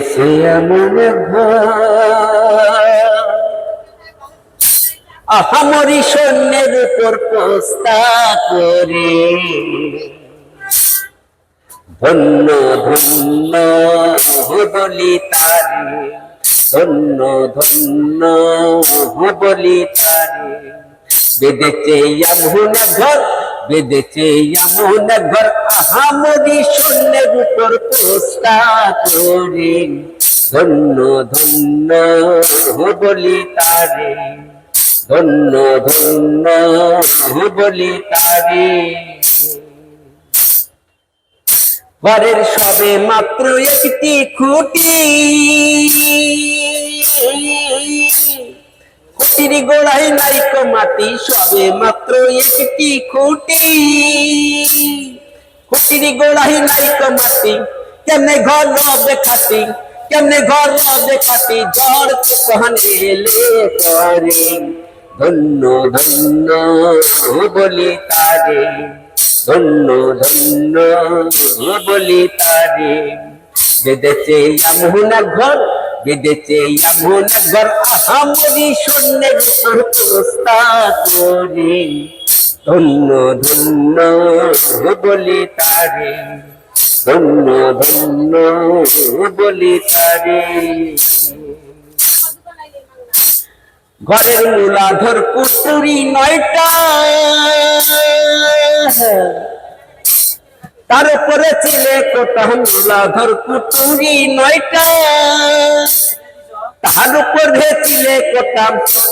সে এমন আহামরি সৈন্যের উপর পোস্তা করে। ধন্য ধন্য বলি তারে। ধন্য ধন্য বলি তারে। বেদেছে এমন ঘর বেদেছে এমন পোস্তা করে। ধন্য ধন্য বলি তারে। ধন্য ধন্য বলি তারে। ঘরের সবে মাত্র একটি খুঁটি। খুঁটির গোড়ায় নাইকো মাটি, সবে মাত্র একটি খুঁটি। খুঁটির গোড়ায় নাইকো মাটি, কেমনে ঘর রবে খাটি, কেমনে ঘর রবে খাটি, ঝড় তুফান এলে পরে। ধন্য ধন্য বলি তারে, ধন্য ধন্য বলি তারে। বেদেছে এমন ঘর বেদেছে এমন ঘর আহামরি শূন্যের উপর প্রস্তা করে। ধন্য ধন্য বলি তারে, ধন্য ধন্য বলি তারে। ঘরের মূলাধর কুটুরি নয়টা। তার উপরে ছিলে কোটা মূলাধর কুটুরি নয়টা। তাহার উপর ছিলে কোটা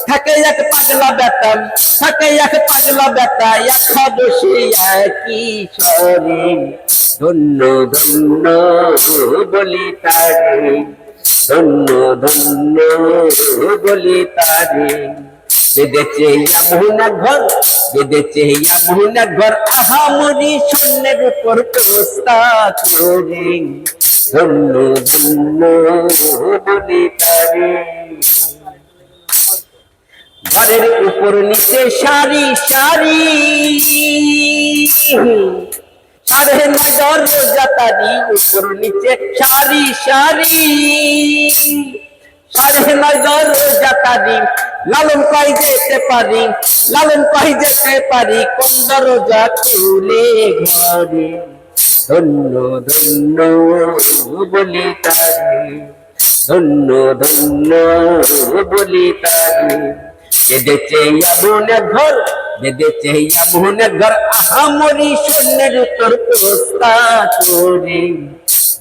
থাকে এক পাগলা বেটা, থাকে এক পাগলা বেটা, এক বসে একই স্বরে। ধন্য ধন্য বলি তারে, ধন্য ধন্য বলি তারে। বেদেছে এমন ঘর বেদেছে এমন ঘর আহামরি শূন্যের উপর প্রস্তা করে। ধন্য ঘরের উপর নিচে সারি সারি। সাড়ে নয় দরজা তারি উপর নিচে সারি সারি। সাড়ে নয় দরজা লালন কই যেতে পারি, লালন কই যেতে পারি, কোন দরজা ঘরে? ধন্য ধন্য বলি তারে, ধন্য ধন্য বলি তারে। বেদেছে এমন ঘর বেদেছে এমন ঘর, আহামরি শূন্যের উপর প্রস্তা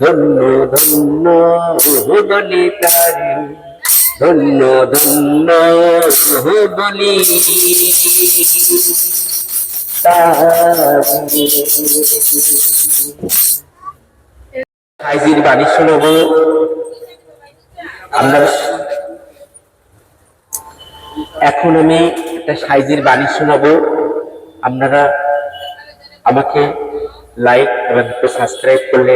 ধন্য ধন্য বলি তারে। ধন্য ধন্য বলি। হাইজির বাণী শুনব। আমরা এখন আমি একটা সাইজের বাণী শোনাবো। আপনারা আমাকে লাইক এবং সাবস্ক্রাইব করলে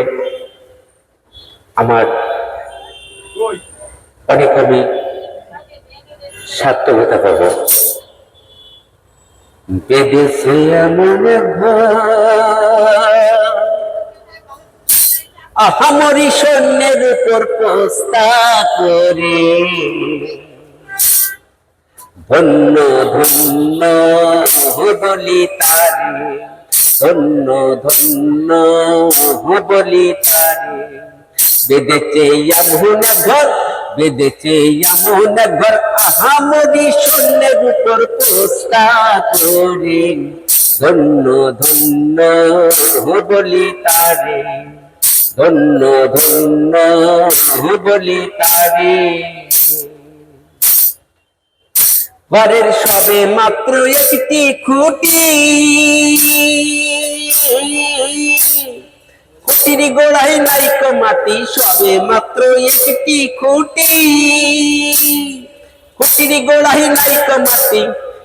আমার অনেক আমি সার্থকতা পাব। বেদেশে এমন আহামরি সৈন্যের উপর পোস্তা করে। ধন্য ধন্য বলি তারে। ধন্য ধন্য বলি তারে। বেদেছে এমন ঘর বেদেছে এমন ঘর আহামরি শূন্যের উপর পোস্তা করে। ধন্য ধন্য বলি তারে, ধন্য ধন্য বলি তারে। ঘরের সবে মাত্র একটি খুঁটি। খুঁটির গোড়ায় নাইকো মাটি, সবে মাত্র একটি খুঁটি। খুঁটির গোড়ায় নাইকো মাটি,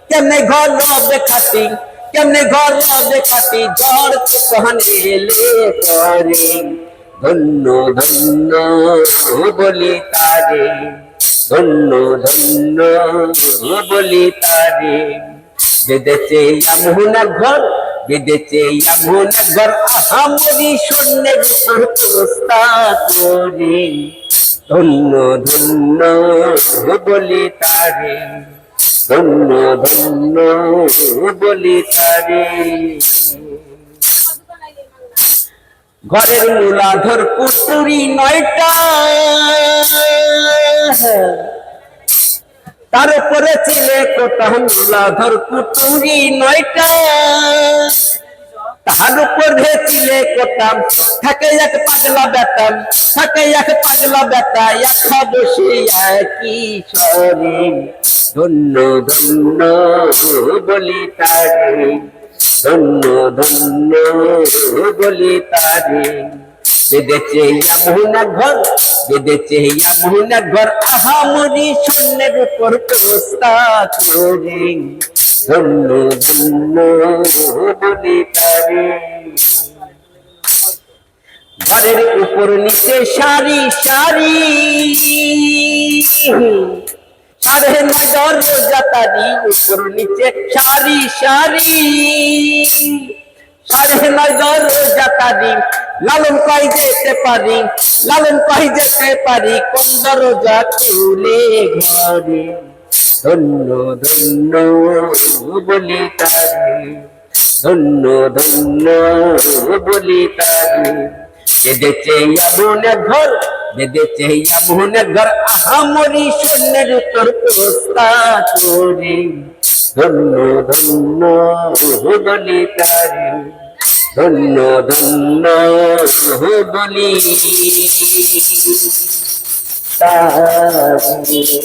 কেমনে ঘর রবে খাটি কেমনে ঘর রবে খাটি ঝড় তুফান এলে পরে। ধন্য ধন্য বলি তারে, ধন্য ধন্য বলি তারে। বেদেছে এমন ঘর বেদেছে এমন ঘর আহামরি ধন্য ধন্য বলি তারে, ধন্য ধন্য বলি তারে। ঘরের মূলাধর পুতুরি নয়টা। তার উপরে ছিলে কোটা মূলাধর পুতুরি নয়টা। তাহার উপর ছিলে কোটাম, থাকে এক পাগলা বেটাম থাকে এক পাগলা বেটা একা বসে একই স্বরে ধন্য ধন্য বলি তারে, ধন্য ধন্য বলি তারে। বেদেছে ইয়ামুনা ঘর বেদেছে ইয়ামুনা ঘর আহামরি শূন্যের উপর প্রস্তা করে তারে ঘরের উপর নিচে সারি সারি। সাড়ে নয় দর জাতারি উপর নিচে সারি সারি। সাড়ে নয় দর জাতারি লালন কই যেতে পারি, লালন কই যেতে পারি, কোন দরজা খুলে ঘরে? ধন্য ধন্য, বলি তারে। ধন্য ধন্য, বলি তারে। বেদেছে এমন ঘর বেদেছে এমন ঘর আহামরি শূন্যের তোর প্রস্তা করে ধন্য ধন্য, বলি তারে। ধন্য ধন্য, বলি। তারে